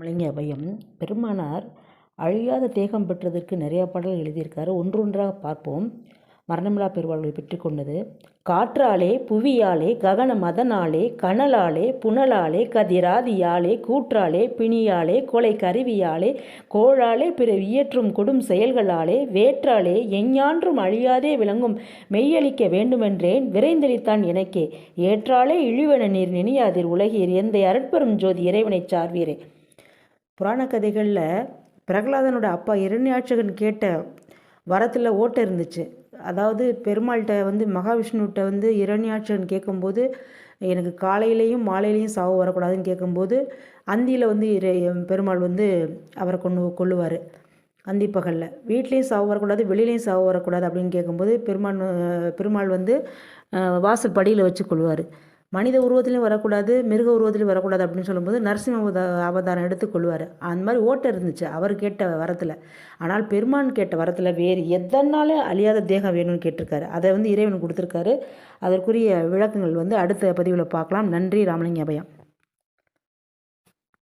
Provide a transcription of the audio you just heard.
முழங்கிய அபயம். பெருமானார் அழியாத தேகம் பெற்றதற்கு நிறையா பாடல்கள் எழுதியிருக்காரு. ஒன்றொன்றாக பார்ப்போம். மரணமிலா பெருவாழ்வை பெற்று கொண்டது. காற்றாலே புவியாலே ககன மதனாலே கனலாலே புனலாலே கதிராதியாலே கூற்றாலே பிணியாலே கொலை கருவியாலே கோளாலே பிற இயற்றும் கொடும் செயல்களாலே வேற்றாலே எஞ்ஞான்றும் அழியாதே விளங்கும் மெய்யளிக்க வேண்டுமென்றேன் விரைந்தளித்தான் எனக்கே. ஏற்றாலே இழிவென நீர் நினையாதீர் உலகீர் எந்த அருட்பெரும் ஜோதி இறைவனைச் சார்வீரே. புராண கதைகளில் பிரகலாதனோட அப்பா இரண்யாட்சகன் கேட்ட வரத்தில் ஓட்டை இருந்துச்சு. அதாவது பெருமாள்கிட்ட வந்து மகாவிஷ்ணுகிட்ட வந்து இரண்யாட்சகன் கேட்கும்போது எனக்கு காலையிலையும் மாலையிலையும் சாவு வரக்கூடாதுன்னு கேட்கும்போது அந்தியில் வந்து பெருமாள் வந்து அவரை கொண்டு கொள்ளுவார் அந்தி பகலில். வீட்லேயும் சாவு வரக்கூடாது வெளியிலையும் சாவு வரக்கூடாது அப்படின்னு கேட்கும்போது பெருமாள் பெருமாள் வந்து வாசல் படியில் வச்சு கொள்வார் மனித உருவத்திலையும் வரக்கூடாது மிருக உருவத்திலையும் வரக்கூடாது அப்படின்னு சொல்லும்போது நரசிம்ம அவதாரம் எடுத்து கொள்வார் அந்த மாதிரி ஓட்டை இருந்துச்சு அவர் கேட்ட வரத்தில். ஆனால் பெருமான் கேட்ட வரத்தில் வேறு எதனால அழியாத தேகம் வேணும்னு கேட்டிருக்காரு. அதை வந்து இறைவன் கொடுத்துருக்காரு. அதற்குரிய விளக்கங்கள் வந்து அடுத்த பதிவில் பார்க்கலாம். நன்றி ராமலிங்க அபயம்